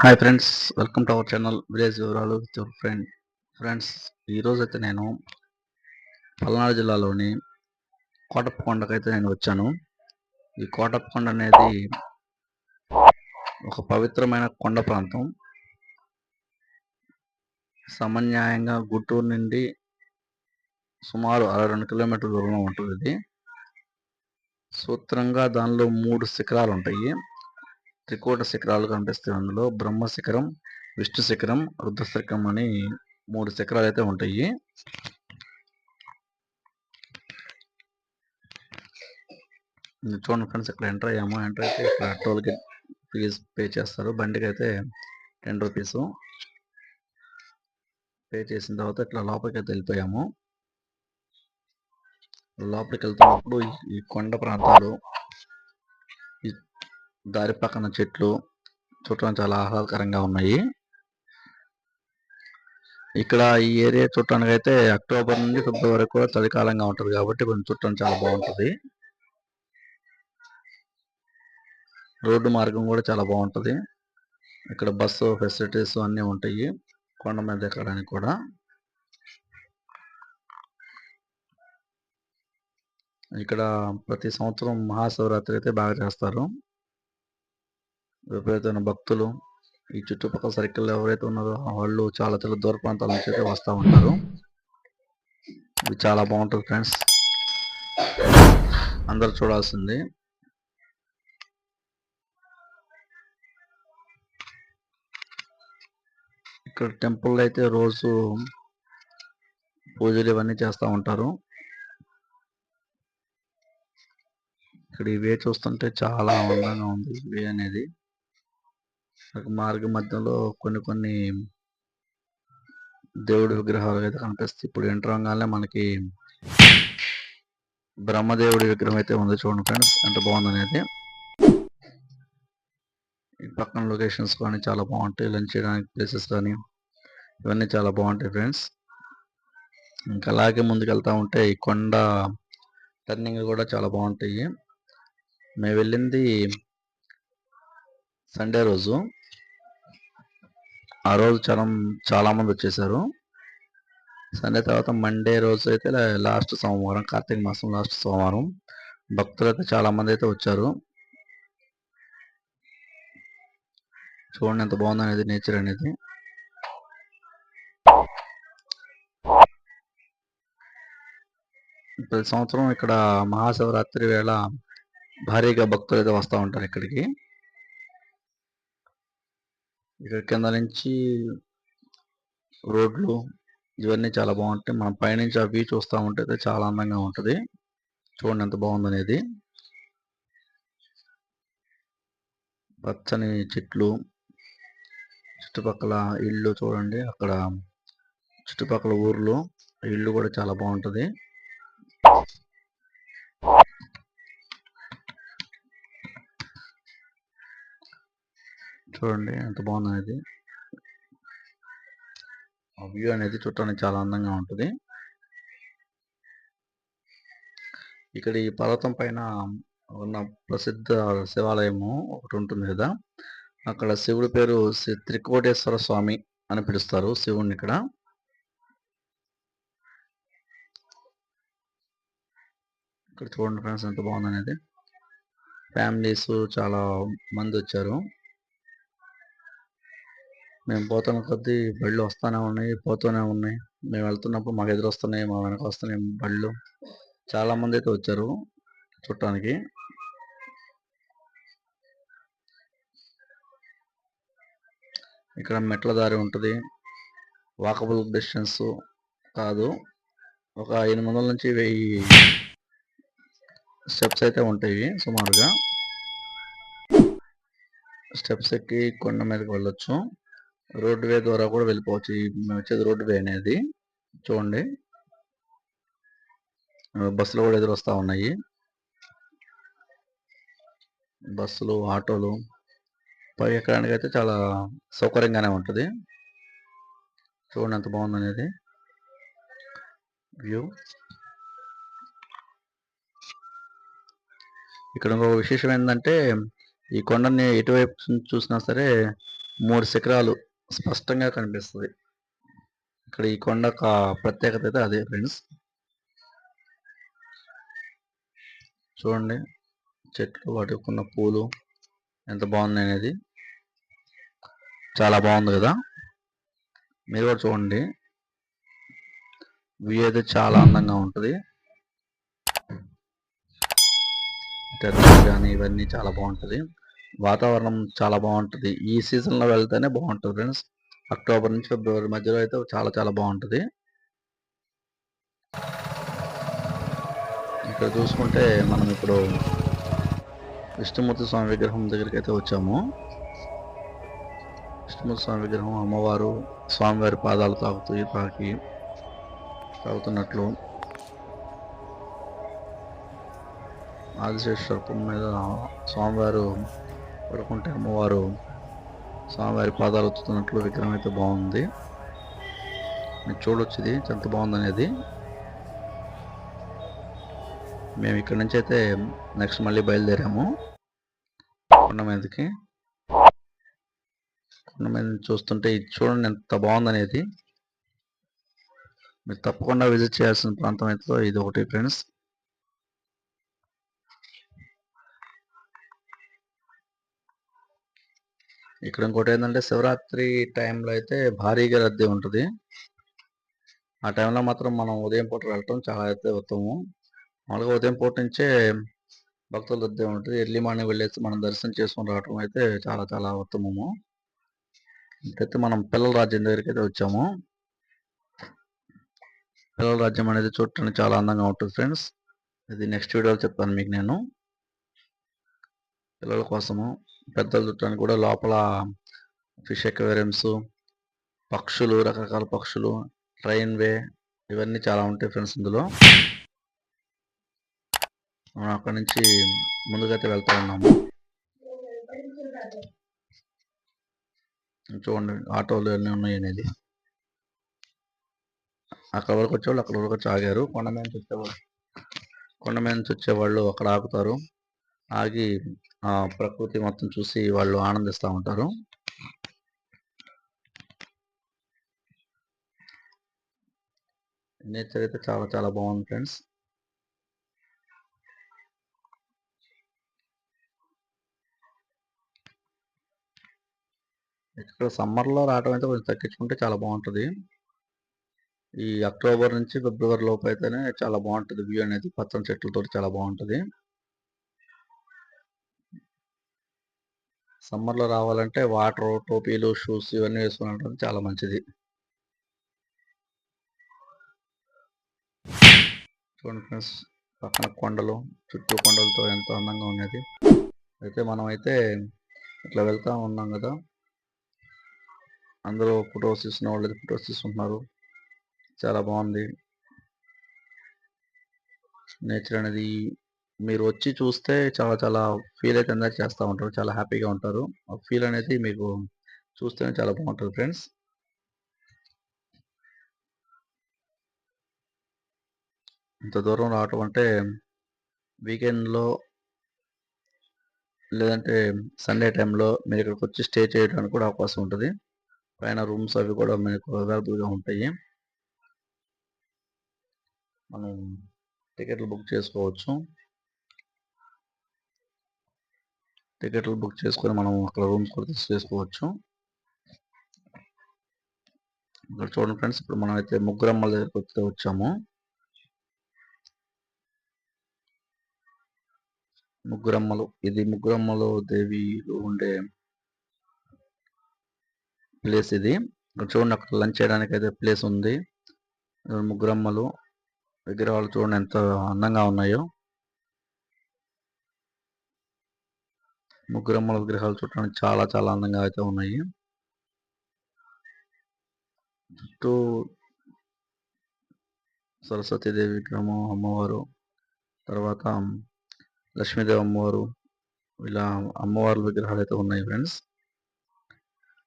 Hi friends welcome to our channel village వివరాలు with your friend friends ఈరోజు అయితే నేను పల్నాడు జిల్లాలోని కోటప్పకొండకు అయితే నేను వచ్చాను. ఈ కోటప్పకొండ అనేది ఒక పవిత్రమైన కొండ ప్రాంతం. సమన్యాయంగా గుంటూరు నుండి సుమారు అరవై రెండు కిలోమీటర్ల దూరంలో ఉంటుంది ఇది సూత్రంగా దానిలో మూడు శిఖరాలు ఉంటాయి త్రికోట శిఖరాలు కనిపిస్తాయి. అందులో బ్రహ్మ శిఖరం విష్ణు శిఖరం రుద్ర శిఖరం అని మూడు శిఖరాలు అయితే ఉంటాయి. చూడండి ఫ్రెండ్స్ ఇక్కడ ఎంటర్ అయ్యాము. ఎంటర్ అయితే ఇక్కడ టోల్ ఫీజు పే చేస్తారు. బండికి అయితే టెన్ రూపీస్. పే చేసిన తర్వాత ఇట్లా లోపలికి అయితే వెళ్ళిపోయాము. లోపలికి వెళ్తున్నప్పుడు ఈ- కొండ ప్రాంతాలు దారి పక్కన చెట్లు చూడటం చాలా ఆహ్లాదకరంగా ఉన్నాయి. ఇక్కడ ఈ ఏరియా చూడటానికి అయితే అక్టోబర్ నుండి ఫిబ్రవరి వరకు కూడా చలికాలంగా ఉంటుంది కాబట్టి కొంచెం చూడటానికి చాలా బాగుంటుంది. రోడ్డు మార్గం కూడా చాలా బాగుంటుంది. ఇక్కడ బస్సు ఫెసిలిటీస్ అన్నీ ఉంటాయి. కొండ మీద ఎక్కడానికి కూడా. ఇక్కడ ప్రతి సంవత్సరం మహాశివరాత్రి అయితే బాగా చేస్తారు. విపరీతమైన భక్తులు. ఈ చుట్టుపక్కల సర్కిల్ ఎవరైతే ఉన్నారో వాళ్ళు చాలా చాలా దూర ప్రాంతాల నుంచి అయితే వస్తూ ఉంటారు. ఇది చాలా బాగుంటుంది ఫ్రెండ్స్. అందరు చూడాల్సింది. ఇక్కడ టెంపుల్ అయితే రోజు పూజలు ఇవన్నీ చేస్తూ ఉంటారు. ఇక్కడ ఈ వే చూస్తుంటే చాలా అందంగా ఉంది ఇవే వే అనేది. మార్గ మధ్యలో కొన్ని కొన్ని దేవుడి విగ్రహాలు అయితే కనిపిస్తాయి. ఇప్పుడు ఎంటర్ అవగానే మనకి బ్రహ్మదేవుడి విగ్రహం అయితే ఉంది చూడండి ఫ్రెండ్స్ ఎంత బాగుంది అనేది ఈ పక్కన లొకేషన్స్ కానీ చాలా బాగుంటాయి లంచ్ చేయడానికి ప్లేసెస్ కానీ ఇవన్నీ చాలా బాగుంటాయి ఫ్రెండ్స్. ఇంకా అలాగే ముందుకు ఉంటే ఈ కొండ టర్నింగ్ కూడా చాలా బాగుంటాయి. మేము వెళ్ళింది సండే రోజు. ఆ రోజు చాలా చాలా మంది వచ్చేసారు. సండే తర్వాత మండే రోజు అయితే లాస్ట్ సోమవారం కార్తీక మాసం లాస్ట్ సోమవారం. భక్తులు అయితే చాలా మంది అయితే వచ్చారు. చూడండి ఎంత బాగుంది అనేది నేచర్ అనేది. ప్రతి సంవత్సరం ఇక్కడ మహాశివరాత్రి వేళ భారీగా భక్తులు అయితే వస్తూ ఉంటారు ఇక్కడికి. ఇక్కడ కింద నుంచి రోడ్లు ఇవన్నీ చాలా బాగుంటాయి. మనం పైనుంచి ఆ వ్యూ చూస్తూ ఉంటే చాలా అందంగా ఉంటుంది. చూడండి ఎంత బాగుందనేది. పచ్చని చెట్లు చుట్టుపక్కల ఇల్లు చూడండి. అక్కడ చుట్టుపక్కల ఊర్లు ఇల్లు కూడా చాలా బాగుంటుంది. చూడండి ఎంత బాగుంది అనేది ఆ వ్యూ అనేది చూడటానికి చాలా అందంగా ఉంటుంది. ఇక్కడ ఈ పర్వతం పైన ఉన్న ప్రసిద్ధ శివాలయము ఒకటి ఉంటుంది కదా. అక్కడ శివుడి పేరు శ్రీ త్రికోటేశ్వర స్వామి అని పిలుస్తారు శివుడిని ఇక్కడ. ఇక్కడ చూడండి ఫ్రెండ్స్ ఎంత బాగుంది అనేది ఫ్యామిలీస్ చాలా మంది వచ్చారు. మేము పోతున్న కొద్దీ బళ్ళు వస్తూనే ఉన్నాయి పోతూనే ఉన్నాయి. మేము వెళ్తున్నప్పుడు మాకు ఎదురు వస్తున్నాయి మా వెనక వస్తున్నాయి బళ్ళు. చాలా మంది అయితే వచ్చారు చూడటానికి. ఇక్కడ మెట్ల దారి ఉంటుంది. వాకబుల్ డిస్టెన్స్ కాదు. ఒక ఎనిమిది వందల నుంచి వెయ్యి స్టెప్స్ అయితే ఉంటాయి సుమారుగా. స్టెప్స్ ఎక్కి కొండ మీదకి వెళ్ళొచ్చు. రోడ్ వే ద్వారా కూడా వెళ్ళిపోవచ్చు. ఈ మేము వచ్చేది రోడ్ వే అనేది. చూడండి. బస్సులు కూడా ఎదురు వస్తూ ఉన్నాయి. బస్సులు ఆటోలు పై ఎక్కడానికి అయితే చాలా సౌకర్యంగానే ఉంటుంది. చూడండి ఎంత బాగుంది అనేది. వ్యూ. ఇక్కడ ఇంకొక విశేషం ఏంటంటే ఈ కొండని ఎటువైపు చూసినా సరే మూడు శిఖరాలు స్పష్టంగా కనిపిస్తుంది. ఇక్కడ ఈ కొండ ప్రత్యేకత అయితే అదే ఫ్రెండ్స్. చూడండి చెట్లు వాటికి ఉన్న పూలు ఎంత బాగుంది అనేది. చాలా బాగుంది కదా. మీరు కూడా చూడండి. వ్యూ అయితే చాలా అందంగా ఉంటుంది. టెర్రస్ కానీ ఇవన్నీ చాలా బాగుంటుంది. వాతావరణం చాలా బాగుంటుంది. ఈ సీజన్లో వెళ్తేనే బాగుంటుంది ఫ్రెండ్స్. అక్టోబర్ నుంచి ఫిబ్రవరి మధ్యలో అయితే చాలా చాలా బాగుంటుంది. ఇక్కడ చూసుకుంటే మనం ఇప్పుడు విష్ణుమూర్తి స్వామి విగ్రహం దగ్గరికి అయితే వచ్చాము. విష్ణుమూర్తి స్వామి విగ్రహం అమ్మవారు స్వామివారి పాదాలు తాగుతూ తాకి తాగుతున్నట్లు. ఆదిశేషర్పం మీద స్వామివారు పడుకుంటే అమ్మవారు స్వామివారి పాదాలు వచ్చుతున్నట్లు విగ్రహం అయితే బాగుంది. మీరు చూడొచ్చు ఇది ఎంత బాగుందనేది. మేము ఇక్కడ నుంచి అయితే నెక్స్ట్ మళ్ళీ బయలుదేరాము. కొండ మీదకి. కొండ మీద చూస్తుంటే ఇది చూడండి ఎంత బాగుందనేది. మీరు తప్పకుండా విజిట్ చేయాల్సిన ప్రాంతం అయితే ఇది ఒకటి ఫ్రెండ్స్. ఇక్కడ ఇంకోటి ఏంటంటే శివరాత్రి టైంలో అయితే భారీగా రద్దీ ఉంటుంది. ఆ టైంలో మాత్రం మనం ఉదయం పూట వెళ్ళటం చాలా అయితే ఉత్తమం. మామూలుగా ఉదయం పూట నుంచే భక్తుల రద్దీ ఉంటుంది. ఎర్లీ మార్నింగ్ వెళ్ళేసి మనం దర్శనం చేసుకుని రావటం అయితే చాలా చాలా ఉత్తమము. అయితే మనం పిల్లల రాజ్యం దగ్గరికి అయితే వచ్చాము. పిల్లల రాజ్యం అనేది చూడటానికి చాలా అందంగా ఉంటుంది ఫ్రెండ్స్. ఇది నెక్స్ట్ వీడియోలో చెప్తాను మీకు నేను. పిల్లల కోసము పెద్దలు చుట్టానికి కూడా లోపల ఫిష్ ఎక్వేరియంస్ పక్షులు రకరకాల పక్షులు ట్రైన్ వే ఇవన్నీ చాలా ఉంటాయి ఫ్రెండ్స్ ఇందులో. మనం అక్కడి నుంచి ముందుకైతే వెళ్తూ ఉన్నాము. చూడండి ఆటోలు అన్నీ ఉన్నాయి అనేది. అక్కడ వరకు వచ్చేవాళ్ళు అక్కడ వరకు వచ్చి ఆగారు. కొండ మీద నుంచి వచ్చేవాళ్ళు కొండ మీద నుంచి వచ్చేవాళ్ళు అక్కడ ఆగుతారు. ఆగి ఆ ప్రకృతి మొత్తం చూసి వాళ్ళు ఆనందిస్తూ ఉంటారు. నేచర్ అయితే చాలా చాలా బాగుంది ఫ్రెండ్స్. ఇక్కడ సమ్మర్లో రావడం అయితే కొంచెం తగ్గించుకుంటే చాలా బాగుంటుంది. ఈ అక్టోబర్ నుంచి ఫిబ్రవరి లోపు అయితేనే చాలా బాగుంటుంది. వ్యూ అనేది పచ్చని చెట్లతో చాలా బాగుంటుంది. సమ్మర్లో రావాలంటే వాటర్ టోపీలు షూస్ ఇవన్నీ వేసుకుని ఉండడం చాలా మంచిది. చూడండి ఫ్రెండ్స్ పక్కన కొండలు చుట్టూ కొండలతో ఎంతో అందంగా ఉన్నది. అయితే మనం అయితే ఇట్లా వెళ్తా ఉన్నాం కదా. అందరూ ఫొటోస్ తీసుకున్న వాళ్ళు ఫొటోస్ తీసుకుంటున్నారు. చాలా బాగుంది. నేచర్ అనేది మీరు వచ్చి చూస్తే చాలా చాలా ఫీల్ అయితే ఎంజాయ్ చేస్తూ ఉంటారు. చాలా హ్యాపీగా ఉంటారు. ఆ ఫీల్ అనేది మీకు చూస్తేనే చాలా బాగుంటుంది ఫ్రెండ్స్ ఇంత దూరం రావటం అంటే వీకెండ్లో లేదంటే సండే టైంలో మీరు ఇక్కడికి వచ్చి స్టే చేయడానికి కూడా అవకాశం ఉంటుంది. పైన రూమ్స్ అవి కూడా మీకు అవైలబుల్గా ఉంటాయి. మనం టికెట్లు బుక్ చేసుకోవచ్చు. టికెట్లు బుక్ చేసుకొని మనం అక్కడ రూమ్స్ కూడా తీసుకోవచ్చు ఇక్కడ చూడండి ఫ్రెండ్స్ ఇప్పుడు మనం అయితే ముగ్గురమ్మల దగ్గరకు వచ్చి వచ్చాము. ముగ్గురమ్మలు ఇది ముగ్గురమ్మలు దేవిలు ఉండే ప్లేస్ ఇది. ఇక్కడ చూడండి అక్కడ లంచ్ చేయడానికి అయితే ప్లేస్ ఉంది. ముగ్గురమ్మలు విగ్రహాలు చూడండి ఎంత అందంగా ఉన్నాయో. ముగ్గురమ్మల విగ్రహాలు చూడడానికి చాలా చాలా అందంగా అయితే ఉన్నాయి. చుట్టూ సరస్వతీదేవి విగ్రహము అమ్మవారు తర్వాత లక్ష్మీదేవి అమ్మవారు ఇలా అమ్మవారి విగ్రహాలు అయితే ఉన్నాయి ఫ్రెండ్స్.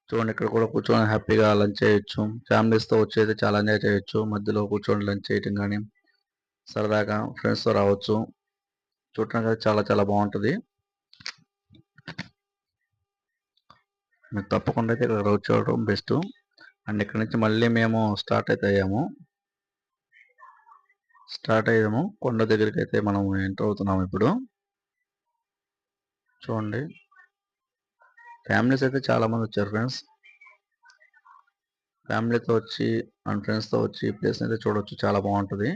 చూడండి ఇక్కడ కూడా కూర్చొని హ్యాపీగా లంచ్ చేయొచ్చు. ఫ్యామిలీస్తో వచ్చి అయితే చాలా ఎంజాయ్ చేయొచ్చు. మధ్యలో కూర్చొని లంచ్ చేయటం కానీ సరదాగా ఫ్రెండ్స్తో రావచ్చు. చూడటానికి అయితే చాలా చాలా బాగుంటుంది. మీరు తప్పకుండా అయితే ఇక్కడ వచ్చి చూడడం బెస్ట్. అండ్ ఇక్కడ నుంచి మళ్ళీ మేము స్టార్ట్ అయితే అయ్యాము. స్టార్ట్ అయ్యాము. కొండ దగ్గరికి అయితే మనం ఎంటర్ అవుతున్నాము ఇప్పుడు. చూడండి. ఫ్యామిలీస్ అయితే చాలా మంది వచ్చారు ఫ్రెండ్స్. ఫ్యామిలీతో వచ్చి అండ్ ఫ్రెండ్స్తో వచ్చి ప్లేస్ని అయితే చూడవచ్చు చాలా బాగుంటుంది.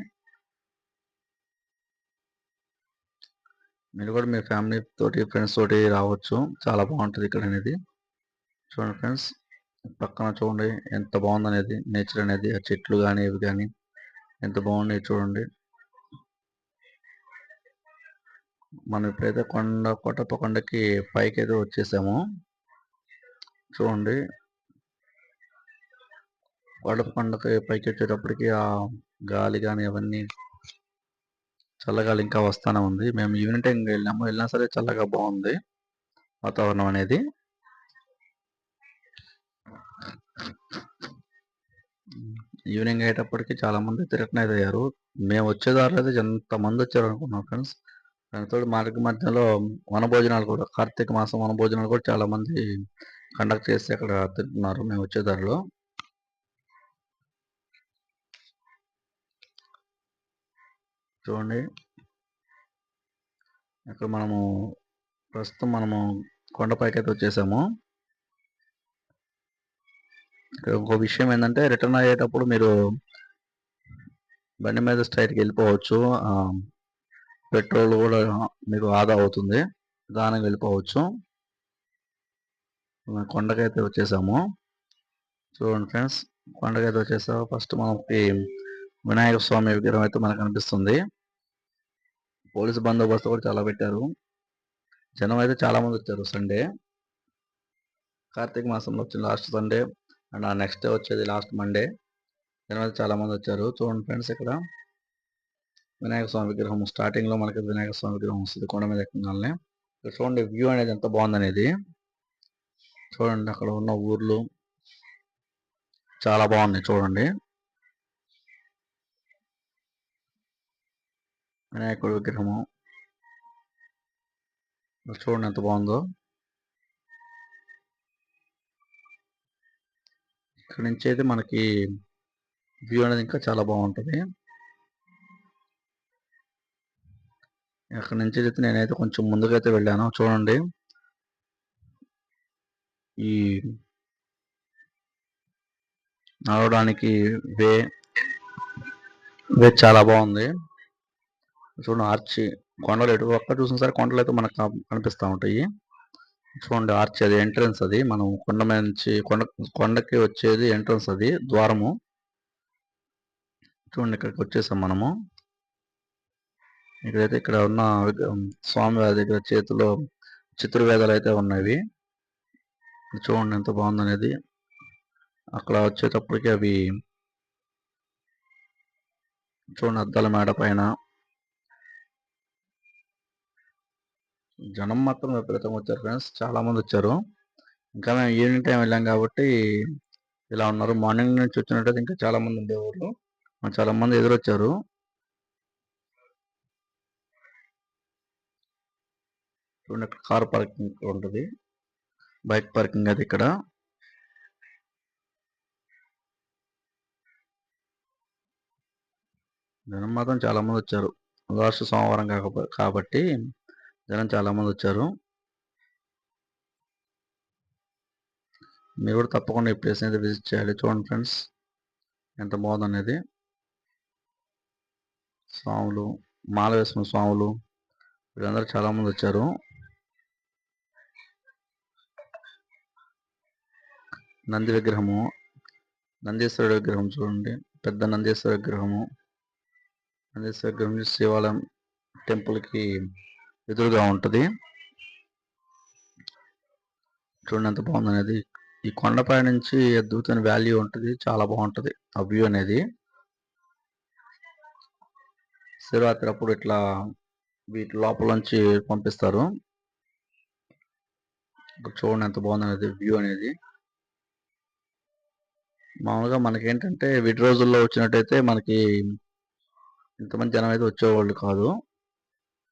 మీరు కూడా మీ ఫ్యామిలీ తోటి ఫ్రెండ్స్ తోటి రావచ్చు. చాలా బాగుంటుంది ఇక్కడ అనేది. చూడండి ఫ్రెండ్స్ పక్కన చూడండి ఎంత బాగుంది అనేది నేచర్ అనేది ఆ చెట్లు కానీ ఇవి కానీ ఎంత బాగున్నాయి చూడండి. మనం ఇప్పుడైతే కొండ కొట్టప్ప కొండకి పైకి అయితే వచ్చేసాము చూడండి. కొడప కొండకి పైకి వచ్చేటప్పటికి ఆ గాలి కానీ అవన్నీ చల్లగాలి ఇంకా వస్తానే ఉంది. మేము ఈవినింగ్ టైం వెళ్ళాము వెళ్ళినా సరే చల్లగా బాగుంది వాతావరణం అనేది. ఈవినింగ్ అయ్యేటప్పటికి చాలా మంది అయితే అయ్యారు మేము వచ్చే దారిలో అయితే ఎంత మంది వచ్చారు అనుకున్నాం ఫ్రెండ్స్ దానితో మార్గ మధ్యలో వనభోజనాలు కూడా కార్తీక మాసం వనభోజనాలు కూడా చాలా మంది కండక్ట్ చేసి అక్కడ తింటున్నారు మేము వచ్చే దారిలో. చూడండి. ఇక్కడ మనము ప్రస్తుతం మనము కొండపైకి అయితే వచ్చేసాము. ఇక్కడ విషయం ఏంటంటే రిటర్న్ అయ్యేటప్పుడు మీరు బండి మీద స్ట్రైట్కి వెళ్ళిపోవచ్చు. పెట్రోల్ కూడా మీకు ఆదా అవుతుంది. దానికి వెళ్ళిపోవచ్చు. కొండకైతే వచ్చేసాము. చూడండి ఫ్రెండ్స్ కొండకైతే వచ్చేసాము. ఫస్ట్ మనకి వినాయక స్వామి విగ్రహం అయితే మనకు కనిపిస్తుంది. పోలీసు బందోబస్తు కూడా చాలా పెట్టారు. జనం అయితే చాలా మంది వచ్చారు సండే కార్తీక మాసంలో వచ్చిన లాస్ట్ సండే అండ్ ఆ నెక్స్ట్ డే వచ్చేది లాస్ట్ మండే. జనం చాలామంది చాలా మంది వచ్చారు. చూడండి ఫ్రెండ్స్ ఇక్కడ. వినాయక స్వామి విగ్రహం స్టార్టింగ్లో మనకి వినాయక స్వామి విగ్రహం వస్తుంది కొండ మీద ఎక్కగానే ఇక్కడ చూడండి వ్యూ అనేది ఎంత బాగుందనేది. చూడండి అక్కడ ఉన్న ఊర్లు చాలా బాగున్నాయి చూడండి. వినాయకుడి విగ్రహము. చూడండి ఎంత బాగుందో. ఇక్కడ నుంచి అయితే మనకి వ్యూ అనేది ఇంకా చాలా బాగుంటుంది. అక్కడ నుంచి అయితే నేనైతే కొంచెం ముందుకైతే వెళ్ళాను. చూడండి. ఈ నడవడానికి వే వే చాలా బాగుంది. చూడండి ఆర్చి కొండలు ఎటు ఒక్క చూసిన సరే కొండలు అయితే మనకు కనిపిస్తూ ఉంటాయి. చూడండి ఆర్చ్ అది ఎంట్రన్స్ అది. మనం కొండ మీద నుంచి కొండ కొండకి వచ్చేది ఎంట్రన్స్ అది ద్వారము. చూడండి ఇక్కడికి వచ్చేసాం మనము. ఇక్కడైతే ఇక్కడ ఉన్న స్వామివారి దగ్గర చేతిలో చిత్రవేదాలు అయితే ఉన్నవి. చూడండి ఎంత బాగుందనేది. అక్కడ వచ్చేటప్పటికి అవి చూడండి అద్దాల మేడ పైన జనం మాత్రం విపరీతంగా వచ్చారు ఫ్రెండ్స్. చాలా మంది వచ్చారు. ఇంకా మేము ఈవినింగ్ టైం వెళ్ళాం కాబట్టి ఇలా ఉన్నారు. మార్నింగ్ నుంచి వచ్చినట్టయితే ఇంకా చాలా మంది ఉండేవాళ్ళు. చాలా మంది ఎదురొచ్చారు. చూడండి ఇక్కడ కార్ పార్కింగ్ ఉంటుంది. బైక్ పార్కింగ్ అది ఇక్కడ. జనం మాత్రం చాలా మంది వచ్చారు. లాస్ట్ సోమవారం కాబట్టి జనం చాలా మంది వచ్చారు. మీరు కూడా తప్పకుండా ఈ ప్లేస్ అయితే విజిట్ చేయాలి. చూడండి ఫ్రెండ్స్ ఎంత బాగుంది అనేది స్వాములు మాల వేసుకున్న స్వాములు వీళ్ళందరూ చాలా మంది వచ్చారు. నంది విగ్రహము నందీశ్వరుడు విగ్రహం చూడండి. పెద్ద నందీశ్వర విగ్రహము. నందీశ్వర విగ్రహం శివాలయం టెంపుల్కి ఎదురుగా ఉంటుంది. చూడండి ఎంత బాగుంది అనేది ఈ కొండపై నుంచి అద్భుతమైన వాల్యూ ఉంటుంది. చాలా బాగుంటుంది ఆ వ్యూ అనేది. శివరాత్రి అప్పుడు ఇట్లా వీటి లోపల నుంచి పంపిస్తారు. చూడండి ఎంత బాగుంది అనేది వ్యూ అనేది. మామూలుగా మనకేంటంటే వీటి రోజుల్లో వచ్చినట్టయితే మనకి ఇంతమంది జనం అయితే వచ్చేవాళ్ళు కాదు.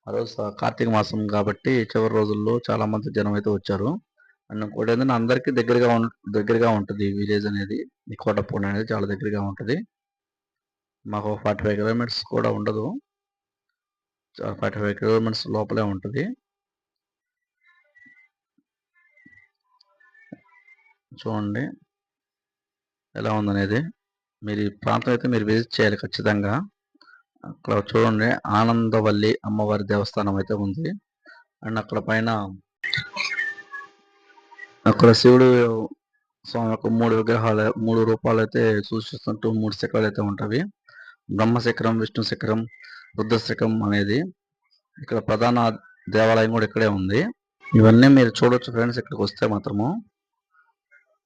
ఆ రోజు కార్తీక మాసం కాబట్టి చివరి రోజుల్లో చాలా మంది జనం అయితే వచ్చారు. అండ్ ఇంకోటి ఏంటంటే అందరికీ దగ్గరగా దగ్గరగా ఉంటుంది ఈ విలేజ్ అనేది. ఈ కోటపూడి అనేది చాలా దగ్గరగా ఉంటుంది. మాకు ఫార్టీ ఫైవ్ కిలోమీటర్స్ కూడా ఉండదు. ఫార్టీ ఫైవ్ కిలోమీటర్స్ లోపలే ఉంటుంది. చూడండి ఎలా ఉందనేది. మీరు ఈ ప్రాంతం అయితే మీరు విజిట్ చేయాలి ఖచ్చితంగా. అక్కడ చూడండి ఆనందవల్లి అమ్మవారి దేవస్థానం అయితే ఉంది. అండ్ అక్కడ పైన అక్కడ శివుడు స్వామి యొక్క మూడు విగ్రహాలు మూడు రూపాలు అయితే సూచిస్తుంటూ మూడు శిఖరాలు అయితే ఉంటవి బ్రహ్మ శిఖరం విష్ణు శిఖరం రుద్రశిఖరం అనేది ఇక్కడ ప్రధాన దేవాలయం కూడా ఇక్కడే ఉంది. ఇవన్నీ మీరు చూడొచ్చు ఫ్రెండ్స్ ఇక్కడికి వస్తే మాత్రము.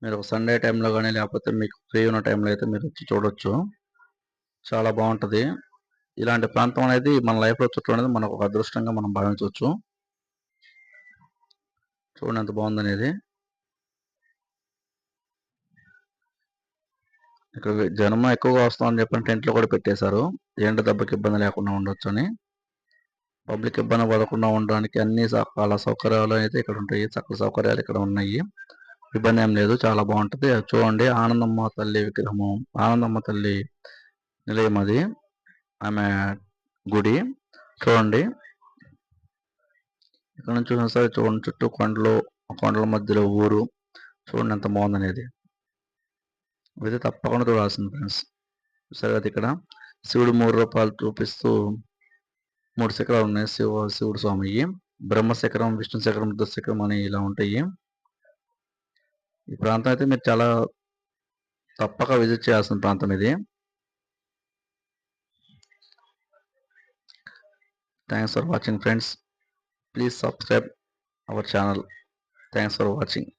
మీరు ఒక సండే టైంలో కానీ లేకపోతే మీకు ఫ్రీ ఉన్న టైంలో అయితే మీరు వచ్చి చూడొచ్చు. చాలా బాగుంటుంది. ఇలాంటి ప్రాంతం అనేది మన లైఫ్లో చుట్టూ అనేది మనకు ఒక అదృష్టంగా మనం భావించవచ్చు. చూడండి ఎంత బాగుందనేది. ఇక్కడ జనం ఎక్కువగా వస్తామని చెప్పని టెంట్లు కూడా పెట్టేశారు. ఎండ దెబ్బకి ఇబ్బంది లేకుండా ఉండొచ్చు అని పబ్లిక్ ఇబ్బంది పడకుండా ఉండడానికి అన్ని రకాల సౌకర్యాలు అయితే ఇక్కడ ఉంటాయి. చక్కల సౌకర్యాలు ఇక్కడ ఉన్నాయి. ఇబ్బంది ఏం లేదు. చాలా బాగుంటుంది. చూడండి ఆనందమ్మ తల్లి విగ్రహము. ఆనందమ్మ తల్లి నిలయం అది. ఆమె గుడి చూడండి. ఇక్కడ నుంచి చూసిన సరే చూడండి చుట్టూ కొండలు కొండల మధ్యలో ఊరు. చూడండి ఎంత బాగుందనేది. ఇది తప్పకుండా చూడాల్సింది ఫ్రెండ్స్. సరే అది ఇక్కడ. శివుడు మూడు రూపాయలు చూపిస్తూ మూడు శిఖరాలు ఉన్నాయి. శివ శివుడు స్వామి. బ్రహ్మ శిఖరం విష్ణు శిఖరం దుశిఖరం శిఖరం అని ఇలా ఉంటాయి. ఈ ప్రాంతం అయితే మీరు చాలా తప్పక విజిట్ చేయాల్సిన ప్రాంతం ఇది. Thanks for watching friends. Please subscribe our channel. Thanks for watching.